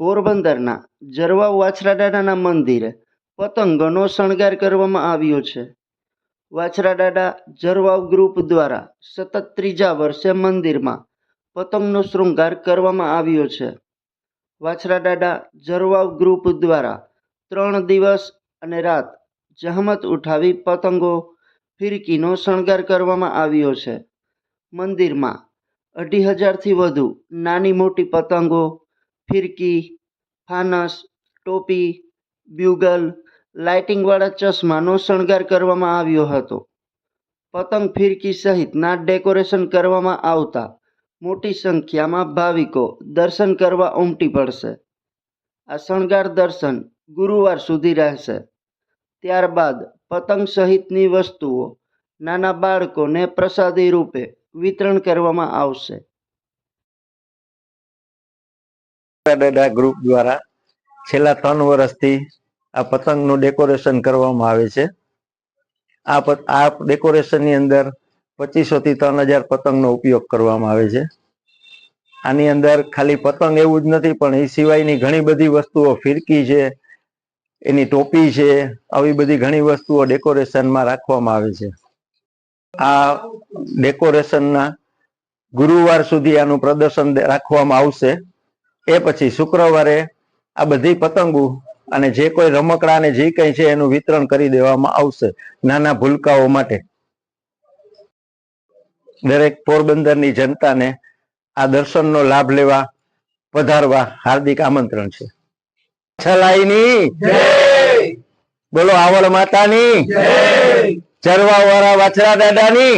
પોરબંદરના જરવાવ વાછરાદાદાના મંદિરે પતંગોનો શણગાર કરવામાં આવ્યો છે. વાછરાડાડા જરવાવ ગ્રુપ દ્વારા સતત ત્રીજા વર્ષે મંદિરમાં પતંગનો શૃંગાર કરવામાં આવ્યો છે. વાછરાડાડા જરવાવ ગ્રુપ દ્વારા ત્રણ દિવસ અને રાત જહમત ઉઠાવી પતંગો ફિરકીનો શણગાર કરવામાં આવ્યો છે. મંદિરમાં અઢી હજારથી વધુ નાની મોટી પતંગો ફિરકી, ફાનસ, ટોપી, બ્યુગલ, લાઇટિંગવાળા ચશ્માનો શણગાર કરવામાં આવ્યો હતો. પતંગ ફિરકી સહિતના ડેકોરેશન કરવામાં આવતા મોટી સંખ્યામાં ભાવિકો દર્શન કરવા ઉમટી પડશે. આ શણગાર દર્શન ગુરુવાર સુધી રહેશે. ત્યારબાદ પતંગ સહિતની વસ્તુઓ નાના બાળકોને પ્રસાદી રૂપે વિતરણ કરવામાં આવશે. દાદા ગ્રુપ દ્વારા છેલ્લા ત્રણ વર્ષથી આ પતંગનું ડેકોરેશન કરવામાં આવે છે. આ આ ડેકોરેશનની અંદર પચીસો થી ત્રણ હજાર પતંગનો ઉપયોગ કરવામાં આવે છે. આની અંદર ખાલી પતંગ એવું જ નથી, પણ એ સિવાયની ઘણી બધી વસ્તુઓ ફિરકી છે, એની ટોપી છે, આવી બધી ઘણી વસ્તુઓ ડેકોરેશનમાં રાખવામાં આવે છે. આ ડેકોરેશનના ગુરુવાર સુધી આનું પ્રદર્શન રાખવામાં આવશે. એ પછી શુક્રવારે આ બધી પતંગો અને જે કોઈ રમકડા ને જે કંઈ છે એનું વિતરણ કરી દેવામાં આવશે નાના ભૂલકાઓ માટે. દરેક પોરબંદરની જનતાને આ દર્શનનો લાભ લેવા પધારવા હાર્દિક આમંત્રણ છે. છલાઈની બોલો આવડ માતાની ચરવા વાળા વાછરા દાદાની